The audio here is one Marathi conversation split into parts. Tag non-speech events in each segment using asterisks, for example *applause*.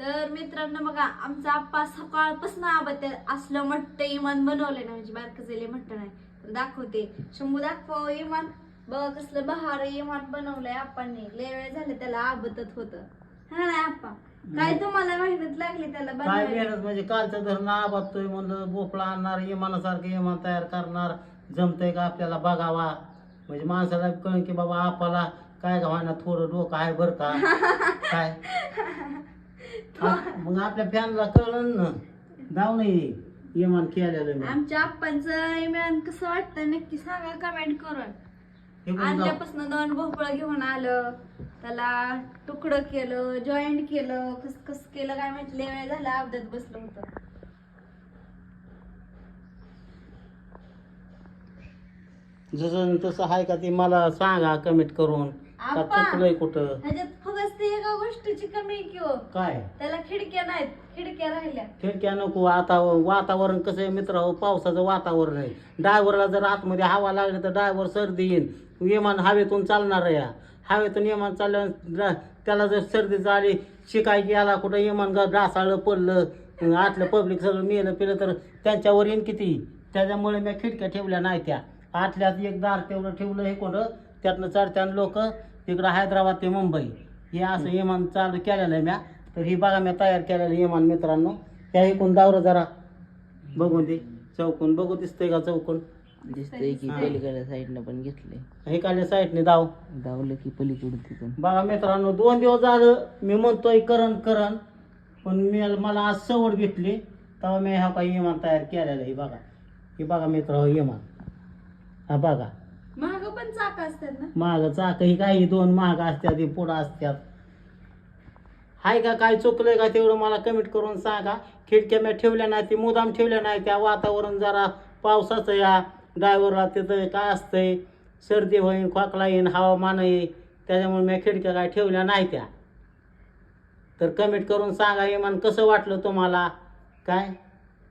तर मित्रांनो बघा आमचा आप्पा सकाळपासून आबत असलं मट्ट इमान बनवलंय ना म्हणजे बारकं झाले मट्ट नाही. तर दाखवते. शंभू दाखव इमान. बघा कसलं बहार इमान बनवलंय आप्पांनी. लय वेळ झाले त्याला आबतत होत. हा नाही आप्पा? काय तुम्हाला मेहनत लागली त्याला काय बनवायला? मेहनत? म्हणजे कालचं धरणं आबादतोय म्हणलं भोपळा आणणार इमानासारखं इमान तयार करणार. जमतंय का आपल्याला बघावा? म्हणजे माणसाला कळ की बाबा आपल्याला काय गावाना थोडं डोकं आहे बरं का? *laughs* काय? *laughs* मग आपल्या फॅनला कळलं ना. जाऊ नये इमान केलेलं मी आमच्या आप्पांचं इमान कसं वाटतं? नक्की सांगा कमेंट करून. हे पण जाऊ. आणल्यापासून दोन भोपळा घेऊन आलं. त्याला तुकडं केलं जॉईंट केलं कस कस केलं काय माहिती? लय वेळ झाला अवधत बसलं होतं. जसं तसं आहे का ते मला सांगा कमेंट करून. का आप्पा. चुकलंय कुठं? ह्याच्यात फक्त एका गोष्टीची कमी आहे की हो. काय? त्याला खिडक्या नाहीत. खिडक्या राहिल्या. खिडक्या नको आता वातावरण कसं आहे मित्र? पावसाचं वातावरण आहे. ड्रायव्हरला जर आतमध्ये हवा लागली तर ड्रायव्हर सर्दी येईल विमान हवेतून चालणार आहे या. हवेतून विमान चाललं ड्रा- त्याला जर सर्दी झाली शिकाय गेला कुठं विमान ढासाळलं पडलं आतलं पब्लिक सगळं मेलं पिलं तर त्यांच्यावर येईन किती? त्याच्यामुळे मी खिडक्या ठेवल्या नाही त्या. आतल्यात एक दार तेवढं ठेवलं हे कोणं? त्यातनं चढत्यान लोक तिकडं हैदराबाद ते मुंबई. हे असं विमान चालू केलेलं आहे म्या. तर ही बघा मी तयार केलेलं विमान मित्रांनो. त्या इकून दावरं जरा. बघून दे. चौकून. बघू दिसतंय का चौकून? दिसतंय की हा. पलीकडल्या साईडनं पण घेतले हे काढल्या साईडने दाव. धावलं की पलीकडे तिथून. बघा मित्रांनो दोन दिवस झालं मी म्हणतोय करण करण. पण मी मला आज सवड भेटली. तेव्हा मी हा काही विमान तयार केलेलं आहे हे बघा. हे बघा मित्र विमान. हा बघा. पण चाक असतात ना. माग चाक ही काही दोन महाग असतात ही पुढं असतात. हाय का काय चुकलंय का तेवढं मला कमेंट करून सांगा. खिडक्या मी ठेवल्या नाही ती मुदाम ठेवल्या नाही त्या वातावरण जरा पावसाचं या ड्रायव्हरला तिथं काय असतंय? सर्दी होईन खोकला येईन हवामान आहे. त्याच्यामुळे मी खिडक्या काय ठेवल्या नाही त्या. तर कमेंट करून सांगा इमान कसं वाटलं तुम्हाला? काय?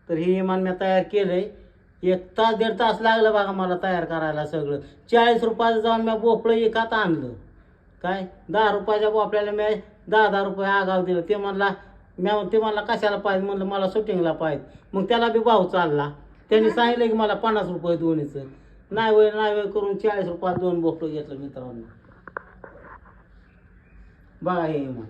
तर हे इमान मी तयार केलंय. एक तास दीड तास लागलं बघा मला तयार करायला सगळं. चाळीस रुपयाचं जाऊन मी बोपळं एकात आणलं. काय? दहा रुपयाच्या बोपळ्याला मी दहा दहा रुपये आगाव दिलं. ते म्हणला मी ते म्हणला कशाला पाहिजे? म्हणलं मला शूटिंगला पाहिजे. मग त्याला बी भाव चालला. त्यांनी सांगितलं की मला पन्नास रुपये दोन्हीचं. नाही वय नाही वय करून चाळीस रुपयात दोन बोपळं घेतलं मित्रांनो. बघा हे मग.